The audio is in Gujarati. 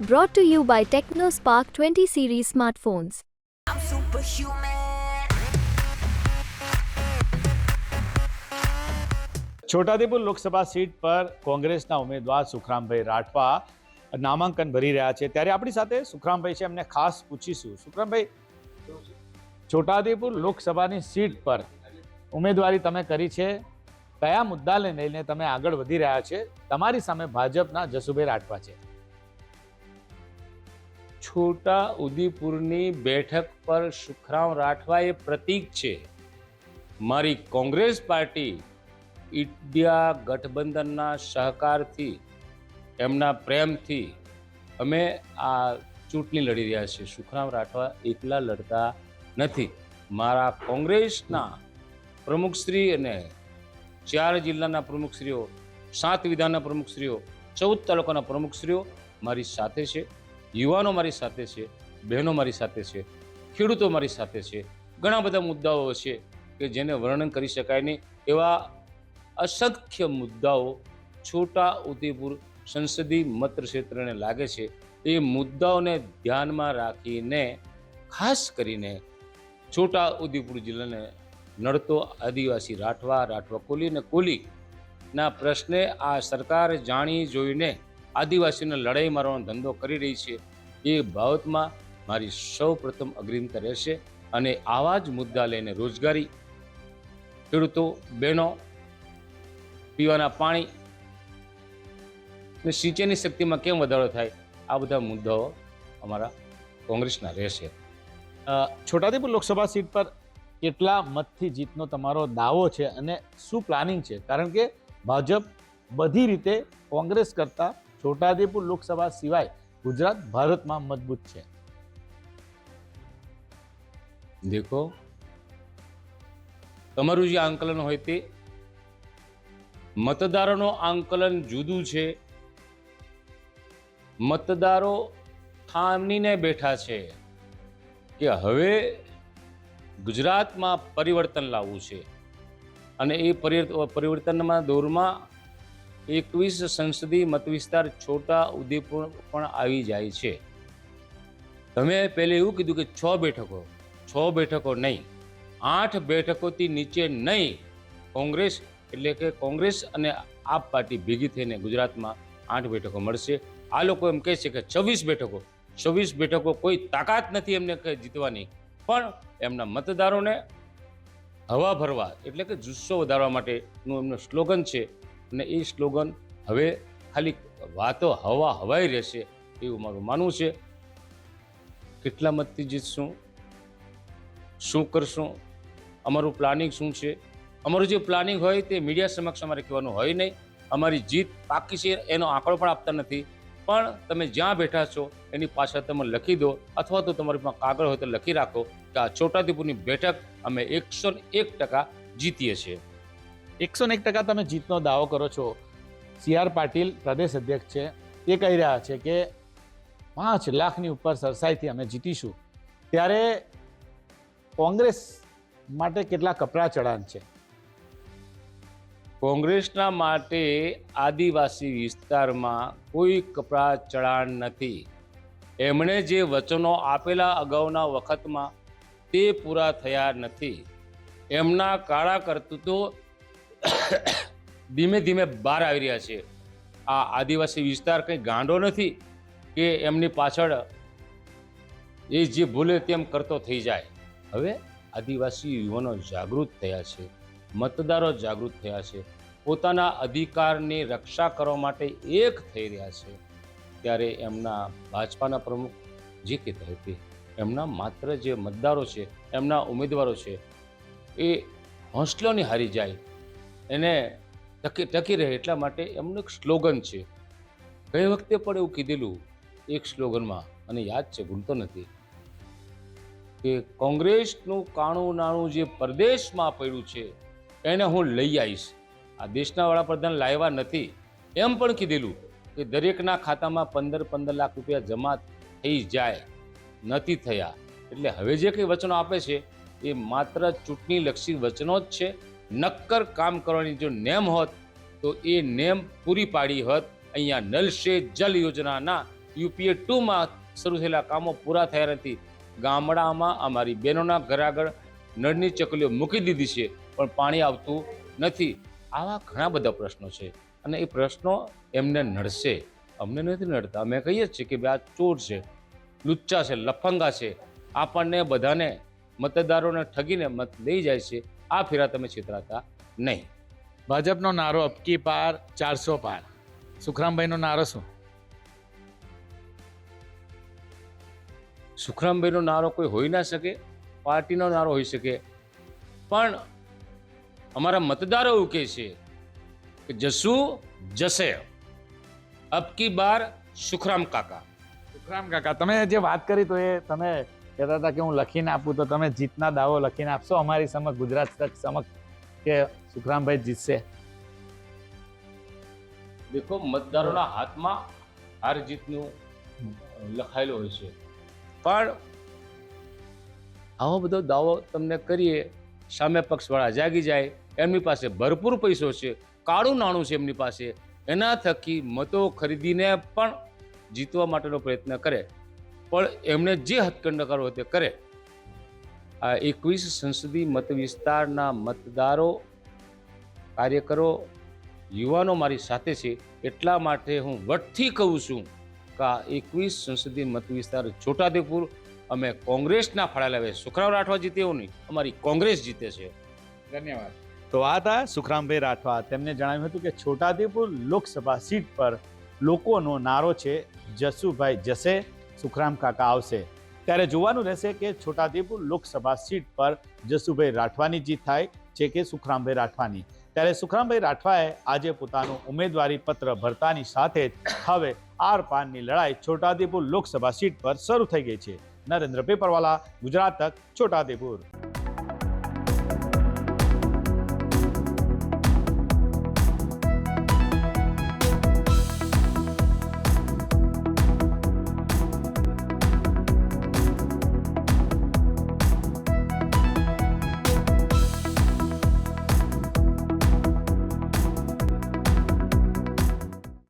Brought to you by TechnoSpark 20 series smartphones. I'm superhuman. Chhotaudepur Lok Sabha seat પર કોંગ્રેસના ઉમેદવાર સુખરામભાઈ રાઠવા નામાંકન ભરી રહ્યા છે. ત્યારે આપણી સાથે સુખરામભાઈ છે. એમને ખાસ પૂછીશું. સુખરામભાઈ છોટાદેપુર લોકસભાની સીટ પર ઉમેદવારી તમે કરી છે. કયા મુદ્દાને લઈને તમે આગળ વધી રહ્યા છે? તમારી સામે ભાજપના જસુભાઈ રાઠવા છે. છોટા ઉદયપુરની બેઠક પર સુખરામ રાઠવા એ પ્રતીક છે, મારી કોંગ્રેસ પાર્ટી ઇન્ડિયા ગઠબંધનના સહકારથી, એમના પ્રેમથી અમે આ ચૂંટણી લડી રહ્યા છીએ. સુખરામ રાઠવા એકલા લડતા નથી. મારા કોંગ્રેસના પ્રમુખશ્રી અને ચાર જિલ્લાના પ્રમુખશ્રીઓ સાત વિધાનના પ્રમુખશ્રીઓ ચૌદ તાલુકાના પ્રમુખશ્રીઓ મારી સાથે છે. યુવાનો મારી સાથે છે, બહેનો મારી સાથે છે, ખેડૂતો મારી સાથે છે, ઘણા બધા મુદ્દાઓ છે કે જેને વર્ણન કરી શકાય નહીં એવા અસંખ્ય મુદ્દાઓ છોટા ઉદેપુર સંસદીય મતક્ષેત્રને લાગે છે. એ મુદ્દાઓને ધ્યાનમાં રાખીને, ખાસ કરીને છોટા ઉદેપુર જિલ્લાને નડતો આદિવાસી રાઠવા રાઠવા કોલી અને કોલીના પ્રશ્ને આ સરકાર જાણી જોઈને આદિવાસીઓને લડાઈ મારવાનો ધંધો કરી રહી છે. એ બાબતમાં મારી સૌ પ્રથમ અગ્રિમતા રહેશે અને આવા જ મુદ્દા લઈને રોજગારી, ખેડૂતો, બહેનો પીવાના પાણી અને સિંચાઈની શક્તિમાં કેમ વધારો થાય, આ બધા મુદ્દાઓ અમારા કોંગ્રેસના રહેશે. છોટાઉદેપુર લોકસભા સીટ પર કેટલા મતથી જીતનો તમારો દાવો છે અને શું પ્લાનિંગ છે? કારણ કે ભાજપ બધી રીતે કોંગ્રેસ કરતા છોટાઉદેપુર લોકસભા સિવાય ગુજરાત ભારતમાં મજબૂત છે. દેખો, તમારું જે આંકલન હોય તે, મતદારોનું આંકલન જુદું છે. મતદારો થામીને બેઠા છે કે હવે ગુજરાતમાં પરિવર્તન લાવવું છે. અને એ પરિવર્ત- પરિવર્તનના દોરમાં એકવીસ સંસદીય મતવિસ્તાર છોટા ઉદેપુર પણ આવી જાય છે. તમે પહેલે એવું કીધું કે છ બેઠકો છ બેઠકો નહીં, આઠ બેઠકોથી નીચે નહીં, કોંગ્રેસ એટલે કે કોંગ્રેસ અને આપ પાર્ટી ભેગી થઈને ગુજરાતમાં આઠ બેઠકો મળશે. આ લોકો એમ કહે છે કે છવ્વીસ બેઠકો છવ્વીસ બેઠકો કોઈ તાકાત નથી એમને જીતવાની, પણ એમના મતદારોને હવા ભરવા એટલે કે જુસ્સો વધારવા માટેનું એમનું સ્લોગન છે. અને એ સ્લોગન હવે ખાલી વાતો હવા હવાઈ રહેશે એવું મારું માનવું છે. કેટલા મતથી જીતશું? શું કરશું? અમારું પ્લાનિંગ શું છે? અમારું જે પ્લાનિંગ હોય તે મીડિયા સમક્ષ અમારે કહેવાનું હોય નહીં. અમારી જીત પાકી છે એનો આંકડો પણ આપતા નથી. પણ તમે જ્યાં બેઠા છો એની પાછળ તમે લખી દો અથવા તો તમારી પાસે કાગળ હોય તો લખી રાખો કે આ છોટાઉદેપુરની બેઠક અમે એકસો એક ટકા જીતીએ છીએ. એકસો એક ટકા તમે જીતનો દાવો કરો છો. સી આર પાટીલ પ્રદેશ અધ્યક્ષ છે. એ કહી રહ્યા છે કે પાંચ લાખની ઉપર સરસાઈથી અમે જીતીશું. ત્યારે કોંગ્રેસ માટે કેટલા કપરા ચડાણ છે? કોંગ્રેસના માટે આદિવાસી વિસ્તારમાં કોઈ કપરા ચડાણ નથી. એમણે જે વચનો આપેલા અગાઉના વખતમાં તે પૂરા થયા નથી. એમના કાળા કરતૂતો ધીમે ધીમે બહાર આવી રહ્યા છે. આ આદિવાસી વિસ્તાર કંઈ ગાંડો નથી કે એમની પાછળ એ જે ભૂલે તેમ કરતો થઈ જાય. હવે આદિવાસી યુવાનો જાગૃત થયા છે, મતદારો જાગૃત થયા છે, પોતાના અધિકારની રક્ષા કરવા માટે એક થઈ રહ્યા છે. ત્યારે એમના ભાજપાના પ્રમુખ જે કહેતા હતી એમના માત્ર જે મતદારો છે, એમના ઉમેદવારો છે, એ હોંસલોની હારી જાય. એને ટકી ટકી રહે એટલા માટે એમનું એક સ્લોગન છે. ગઈ વખતે પણ એવું કીધેલું એક સ્લોગનમાં, અને યાદ છે, ભૂલતો નથી, કે કોંગ્રેસનું કાણું નાણું જે પરદેશમાં પડ્યું છે, એને હું લઈ આવીશ. આ દેશના વડાપ્રધાન લાવ્યા નથી. એમ પણ કીધેલું કે દરેકના ખાતામાં પંદર પંદર લાખ રૂપિયા જમા થઈ જાય. નથી થયા. એટલે હવે જે કંઈ વચનો આપે છે, એ માત્ર ચૂંટણીલક્ષી વચનો જ છે. નક્કર કામ કરવાની જો નેમ હોત, તો એ નેમ પૂરી પાડી હોત. અહીંયા નલ જલ યોજનાના યુપીએ ટુમાં શરૂ થયેલા કામો પૂરા થયા નથી. ગામડામાં અમારી બહેનોના ઘર આગળ નળની ચકલીઓ મૂકી દીધી છે, પણ પાણી આવતું નથી. આવા ઘણા બધા પ્રશ્નો છે અને એ પ્રશ્નો એમને નડશે. અમને નથી નડતા. અમે કહીએ છીએ કે આ ચોર છે, લુચ્ચા છે, લફંગા છે. આપણને બધાને મતદારોને ઠગીને મત લઈ જાય છે. આ ફેરા તમે છેતરાતા નહીં. ભાજપનો નારો અબકી પાર ચારસો પાર. સુખરામભાઈનો નારો શું? સુખરામભાઈનો નારો કોઈ હોઈ ના શકે પાર્ટીનો નારો હોઈ શકે. પણ અમારા મતદારો એવું કહે છે કે જસુ જશે અબકી બાર સુખરામ કાકા. સુખરામ કાકા તમે જે વાત કરી તો એ તમે કહેતા હતા કે હું લખીને આપું તો તમે જીતના દાવો લખીને આપશો? અમારી સમક્ષ, ગુજરાત તક સમક્ષ કે સુખરામભાઈ જીતશે? દેખો, મતદારોના હાથમાં હાર જીતનું લખાયેલું હોય છે. પણ આવો બધો દાવો તમને કરીએ, સામે પક્ષવાળા જાગી જાય, એમની પાસે ભરપૂર પૈસો છે, કાળું નાણું છે એમની પાસે. એના થકી મતો ખરીદીને પણ જીતવા માટેનો પ્રયત્ન કરે. પણ એમણે જે હથકંડ કરવો તે કરે આ એકવીસ સંસદીય મત વિસ્તારના મતદારો કાર્યકરો યુવાનો મારી સાથે છે એટલા માટે હું વટથી કહું છું કે આ એકવીસ સંસદીય મત વિસ્તાર છોટાદેપુર અમે કોંગ્રેસના ફાળા લાવે સુખરામ રાઠવા જીતે એવું નહીં અમારી કોંગ્રેસ જીતે છે. ધન્યવાદ. તો આ હતા સુખરામભાઈ રાઠવા. તેમને જણાવ્યું હતું કે છોટાદેપુર લોકસભા સીટ પર લોકોનો નારો છે જસુભાઈ જશે સુખરામ કાકા આવશે. ત્યારે જોવાનું રહેશે કે છોટાઉદેપુર લોકસભા સીટ પર જસુભાઈ રાઠવાની જીત થાય છે કે સુખરામભાઈ રાઠવાની? ત્યારે સુખરામભાઈ રાઠવાએ આજે પોતાનું ઉમેદવારી પત્ર ભરતાની સાથે જ હવે આર પારની લડાઈ છોટાદેપુર લોકસભા સીટ પર શરૂ થઈ ગઈ છે. નરેન્દ્ર પેપરવાલા, ગુજરાત તક, છોટાઉદેપુર.